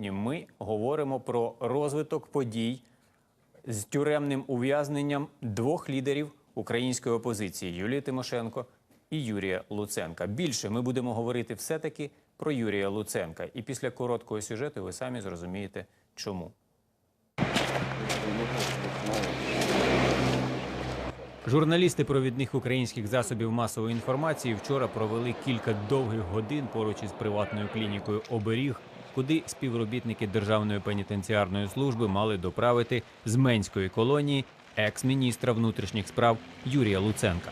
Ми говоримо про розвиток подій з тюремним ув'язненням двох лідерів української опозиції Юлії Тимошенко і Юрія Луценка. Більше ми будемо говорити все-таки про Юрія Луценка. І після короткого сюжету ви самі зрозумієте, чому. Журналісти провідних українських засобів масової інформації вчора провели кілька довгих годин поруч із приватною клінікою Оберіг, куди співробітники Державної пенітенціарної служби мали доправити з Менської колонії екс-міністра внутрішніх справ Юрія Луценка.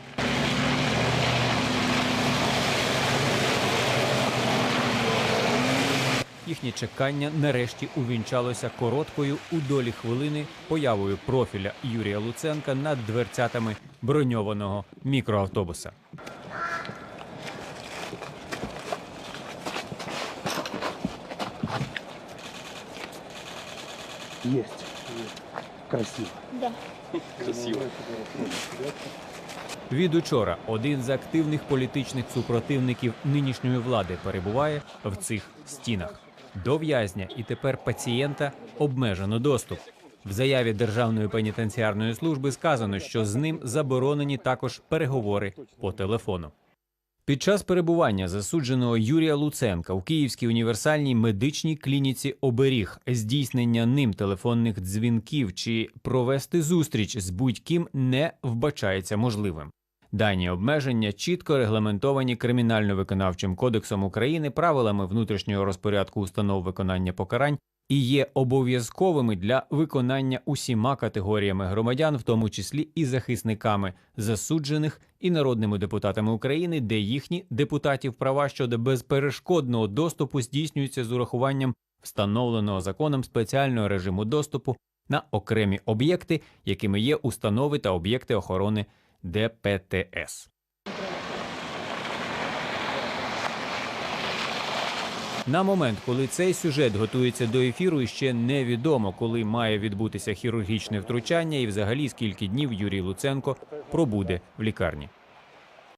Їхнє чекання нарешті увінчалося короткою у долі хвилини появою профіля Юрія Луценка над дверцятами броньованого мікроавтобуса. Есть. Красиво. Да. Від учора один з активних політичних супротивників нинішньої влади перебуває в цих стінах. До в'язня і тепер пацієнта обмежено доступ. В заяві Державної пенітенціарної служби сказано, що з ним заборонені також переговори по телефону. Під час перебування засудженого Юрія Луценка у Київській універсальній медичній клініці оберіг здійснення ним телефонних дзвінків чи провести зустріч з будь-ким не вбачається можливим. Дані обмеження чітко регламентовані кримінально-виконавчим кодексом України, правилами внутрішнього розпорядку установ виконання покарань і є обов'язковими для виконання усіма категоріями громадян, в тому числі і захисниками засуджених і народними депутатами України, де їхні депутатів права щодо безперешкодного доступу здійснюються з урахуванням встановленого законом спеціального режиму доступу на окремі об'єкти, якими є установи та об'єкти охорони ДПТС. На момент, коли цей сюжет готується до ефіру, ще невідомо, коли має відбутися хірургічне втручання і взагалі скільки днів Юрій Луценко пробуде в лікарні.